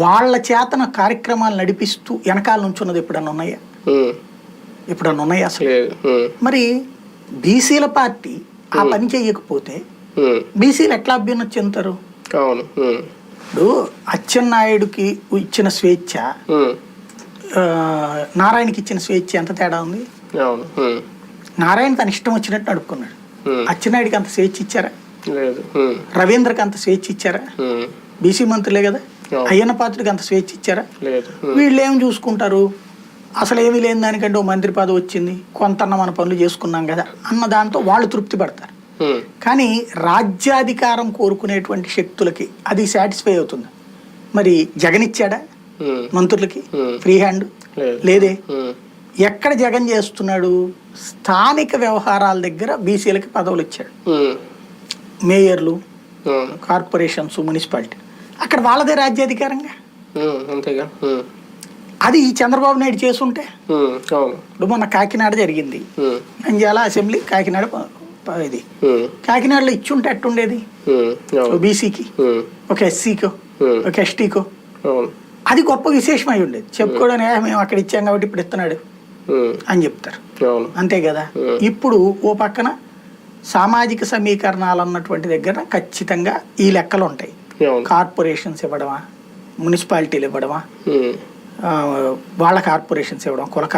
వాళ్ళ చేతన కార్యక్రమాలు నడిపిస్తూ వెనకాల నుంచున్నది ఎప్పుడన్నా ఉన్నాయా? ఎప్పుడన్నా ఉన్నాయా అసలు? మరి బీసీల పార్టీ ఆ పని చేయకపోతే బీసీలు ఎట్లా అభ్యున్నతి చెందుతారు? ఇప్పుడు అచ్చెన్నాయుడుకి ఇచ్చిన స్వేచ్ఛ నారాయణకి ఇచ్చిన స్వేచ్ఛ ఎంత తేడా ఉంది? నారాయణ తన ఇష్టం వచ్చినట్టు నడుపుకున్నాడు. అచ్చెన్నాయుడికి అంత స్వేచ్ఛ ఇచ్చారా? రవీంద్రకి అంత స్వేచ్ఛ ఇచ్చారా? బీసీ మంత్రులే కదా. అయ్యన్న పాత్రుడికి అంత స్వేచ్ఛ ఇచ్చారా? లేదు. ఉమ్, వీళ్ళు ఏం చూసుకుంటారు? అసలు ఏమీ లేని దానికంటే ఓ మంత్రి పదవి వచ్చింది కొంతన్న మన పనులు చేసుకున్నాం కదా అన్న దాంతో వాళ్ళు తృప్తి పడతారు. ఉమ్, కానీ రాజ్యాధికారం కోరుకునేటువంటి శక్తులకి అది సాటిస్ఫై అవుతుంది. మరి జగన్ ఇచ్చాడా? ఉమ్, మంత్రులకి? Hmm. ఫ్రీ హ్యాండ్ లేదు. ఎక్కడ జగన్ చేస్తున్నాడు? స్థానిక వ్యవహారాల దగ్గర బీసీలకి పదవులు ఇచ్చాడు. మేయర్లు కార్పొరేషన్స్ మున్సిపాలిటీ. అక్కడ వాళ్ళదే రాజ్యాధికారంగా? అంతేగా. అది ఈ చంద్రబాబు నాయుడు అవును. ఇప్పుడు మొన్న కాకినాడ జరిగింది. నంద్యాల అసెంబ్లీ కాకినాడ ఇది. కాకినాడలో ఇచ్చుంటే అవును. బీసీకి. ఒక ఎస్సీకో ఒక ఎస్టీకో. అది గొప్ప విశేషం అయి ఉండేది చెప్పుకోవడానికి "ఏ, మేము అక్కడ ఇచ్చాం కాబట్టి ఇప్పుడు ఇస్తున్నాడు అని చెప్తారు. అంతే కదా. ఇప్పుడు ఓ పక్కన సామాజిక సమీకరణాలు అన్నటువంటి దగ్గర ఖచ్చితంగా ఈ లెక్కలు ఉంటాయి కార్పొరేషన్స్ ఇవ్వడమా? మున్సిపాలిటీలు ఇవ్వడమా? ఆ, వాళ్ళ కార్పొరేషన్స్ ఇవ్వడం కుల కార్పొరేషన్